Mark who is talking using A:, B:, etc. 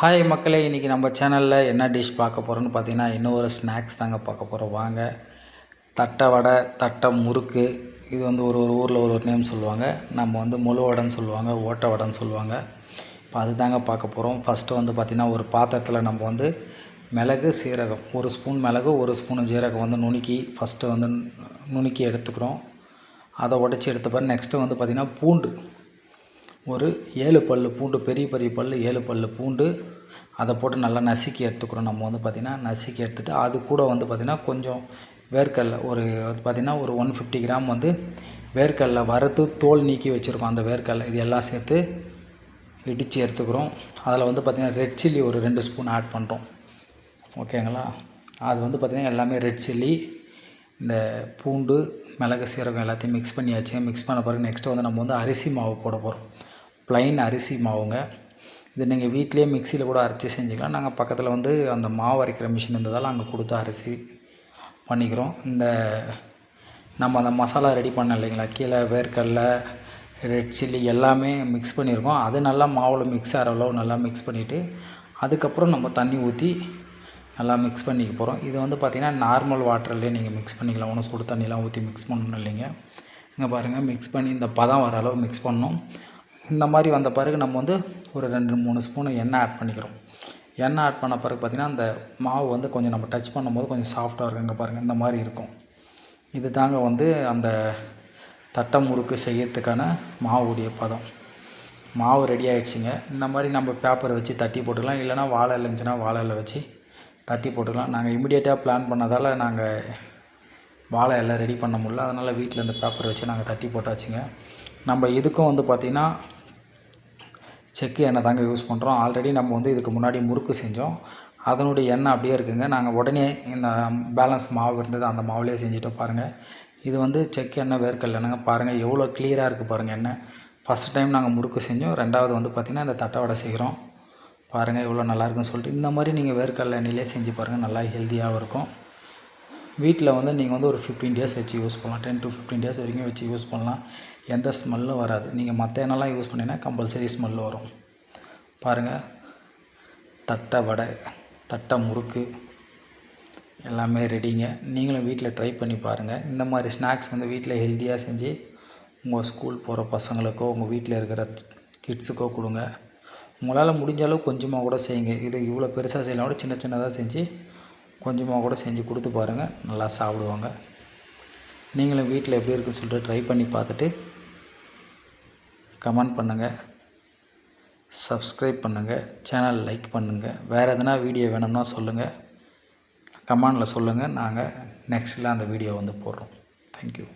A: Hi மக்களே இன்றைக்கி நம்ம சேனலில் என்ன டிஷ் பார்க்க போகிறோன்னு பார்த்தீங்கன்னா இன்னும் ஒரு ஸ்நாக்ஸ் தாங்க பார்க்க போகிறோம் வாங்க. தட்டை வடை தட்டை முறுக்கு இது வந்து ஒரு ஒரு ஊரில் ஒரு ஒரு நேம் சொல்லுவாங்க. நம்ம வந்து முழு வடைன்னு சொல்லுவாங்க ஓட்டை வடைன்னு சொல்லுவாங்க. இப்போ அது தாங்க பார்க்க போகிறோம் ஃபஸ்ட்டு வந்து பார்த்திங்கன்னா ஒரு பாத்திரத்தில் நம்ம வந்து மிளகு சீரகம். ஒரு ஸ்பூன் மிளகு ஒரு ஸ்பூன் ஜீரகம் வந்து நுணுக்கி ஃபஸ்ட்டு வந்து நுணுக்கி எடுத்துக்கிறோம். அதை உடச்சி எடுத்த பிறகு நெக்ஸ்ட்டு வந்து பார்த்திங்கன்னா பூண்டு. ஒரு ஏழு பல் பூண்டு பெரிய பெரிய பல் ஏழு பல் பூண்டு அதை போட்டு நல்லா நசுக்கி எடுத்துக்கிறோம். நம்ம வந்து பார்த்திங்கன்னா நசுக்கி எடுத்துகிட்டு அது கூட வந்து பார்த்திங்கன்னா கொஞ்சம் வேர்க்கடலை ஒரு வந்து பார்த்திங்கன்னா ஒரு ஒன் ஃபிஃப்டி கிராம் வந்து வேர்க்கடலை வறுத்து தோல் நீக்கி வச்சுருக்கோம். அந்த வேர்க்கடலை இது எல்லாம் சேர்த்து இடித்து எடுத்துக்கிறோம். அதில் வந்து பார்த்திங்கன்னா ரெட் சில்லி ஒரு ரெண்டு ஸ்பூன் ஆட் பண்ணுறோம் ஓகேங்களா அது வந்து பார்த்திங்கன்னா எல்லாமே ரெட் சில்லி இந்த பூண்டு மிளகு சீரகம் எல்லாத்தையும் மிக்ஸ் பண்ணியாச்சு. மிக்ஸ் பண்ண பிறகு நெக்ஸ்ட்டு வந்து நம்ம வந்து அரிசி மாவு போட போகிறோம் ப்ளைன் அரிசி மாவுங்க. இது நீங்கள் வீட்லேயே மிக்சியில் கூட அரைச்சி செஞ்சுக்கலாம். நாங்கள் பக்கத்தில் வந்து அந்த மாவு அரைக்கிற மிஷின் இருந்ததால் அங்கே கொடுத்து அரிசி பண்ணிக்கிறோம். இந்த நம்ம அந்த மசாலா ரெடி பண்ண இல்லைங்களா? கீழே வேர்க்கடலை ரெட் சில்லி எல்லாமே மிக்ஸ் பண்ணியிருக்கோம். அது நல்லா மாவில் மிக்ஸ் ஆகிற அளவு நல்லா மிக்ஸ் பண்ணிவிட்டு அதுக்கப்புறம் நம்ம தண்ணி ஊற்றி நல்லா மிக்ஸ் பண்ணிக்க போகிறோம் இது வந்து பார்த்திங்கன்னா நார்மல் வாட்டர்லேயே நீங்கள் மிக்ஸ் பண்ணிக்கலாம். ஒன்றும் சுடு தண்ணிலாம் ஊற்றி மிக்ஸ் பண்ணணும் இல்லைங்க. இங்கே பாருங்கள் மிக்ஸ் பண்ணி இந்த பதம் வர அளவு மிக்ஸ் பண்ணணும் இந்த மாதிரி வந்த பிறகு நம்ம வந்து ஒரு ரெண்டு மூணு ஸ்பூனு எண்ணெய் ஆட் பண்ணிக்கிறோம். எண்ணெய் ஆட் பண்ண பிறகு பார்த்திங்கன்னா அந்த மாவு வந்து கொஞ்சம் நம்ம டச் பண்ணும்போது கொஞ்சம் சாஃப்டாக இருக்கும். இங்கே பாருங்கள் இந்த மாதிரி இருக்கும். இது தாங்க வந்து அந்த தட்டை முறுக்கு செய்யறதுக்கான மாவுடைய பதம். மாவு ரெடி ஆகிடுச்சிங்க இந்த மாதிரி நம்ம பேப்பரை வச்சு தட்டி போட்டுக்கலாம். இல்லைனா வாழை இருந்துச்சுன்னா வாழை வச்சு தட்டி போட்டுக்கலாம். நாங்கள் இமிடியேட்டாக பிளான் பண்ணதால் நாங்கள் வாழை எல்லாம் ரெடி பண்ண முடியல. அதனால் வீட்டில் இந்த பேப்பர் வச்சு நாங்கள் தட்டி போட்டாச்சுங்க. நம்ம இதுக்கும் வந்து பார்த்திங்கன்னா செக்கு எண்ணெய் தாங்க யூஸ் பண்ணுறோம் ஆல்ரெடி நம்ம வந்து இதுக்கு முன்னாடி முறுக்கு செஞ்சோம். அதனுடைய எண்ணெய் அப்படியே இருக்குங்க. நாங்கள் உடனே இந்த பேலன்ஸ் மாவு இருந்தது அந்த மாவுலேயே செஞ்சுட்டு பாருங்கள் இது வந்து செக் எண்ணெய் வேர்க்கல் எண்ணெய்ங்க. பாருங்கள் எவ்வளோ கிளியராக இருக்குது பாருங்கள் எண்ணெய். ஃபஸ்ட் டைம் நாங்கள் முறுக்கு செஞ்சோம். ரெண்டாவது வந்து பார்த்திங்கன்னா இந்த தட்டை வடை செய்கிறோம் பாருங்கள் எவ்வளோ நல்லாயிருக்குன்னு சொல்லிட்டு. இந்த மாதிரி நீங்கள் வேர்க்கடலை எண்ணெயிலே செஞ்சு பாருங்கள் நல்லா ஹெல்த்தியாகவும் இருக்கும். வீட்டில் வந்து நீங்கள் வந்து ஒரு ஃபிஃப்டீன் டேஸ் வச்சு யூஸ் பண்ணலாம். டென் டு ஃபிஃப்டீன் டேஸ் வரைக்கும் வச்சு யூஸ் பண்ணலாம். எந்த ஸ்மெல்லும் வராது. நீங்கள் மற்ற எண்ணெய்லாம் யூஸ் பண்ணிங்கன்னா கம்பல்சரி ஸ்மெல் வரும். பாருங்கள் தட்டை வடை தட்டை முறுக்கு எல்லாமே ரெடிங்க நீங்களும் வீட்டில் ட்ரை பண்ணி பாருங்கள் இந்த மாதிரி ஸ்நாக்ஸ் வந்து வீட்டில் ஹெல்த்தியாக செஞ்சு உங்கள் ஸ்கூல் போகிற பசங்களுக்கோ உங்கள் வீட்டில் இருக்கிற கிட்ஸுக்கோ கொடுங்க. உங்களால் முடிஞ்ச அளவு கொஞ்சமாக கூட செய்யுங்க. இது இவ்வளோ பெருசாக செய்யலாம் கூட சின்ன சின்னதாக செஞ்சு கொஞ்சமாக கூட செஞ்சு கொடுத்து பாருங்கள் நல்லா சாப்பிடுவாங்க. நீங்களும் வீட்டில் எப்படி இருக்குன்னு சொல்லிட்டு ட்ரை பண்ணி பார்த்துட்டு கமெண்ட் பண்ணுங்கள் சப்ஸ்கிரைப் பண்ணுங்கள் சேனல் லைக் பண்ணுங்கள் வேறு எதனா வீடியோ வேணும்னா சொல்லுங்கள் கமெண்டில் சொல்லுங்கள் நாங்கள் நெக்ஸ்ட்டில் அந்த வீடியோ வந்து போடுறோம். தேங்க்யூ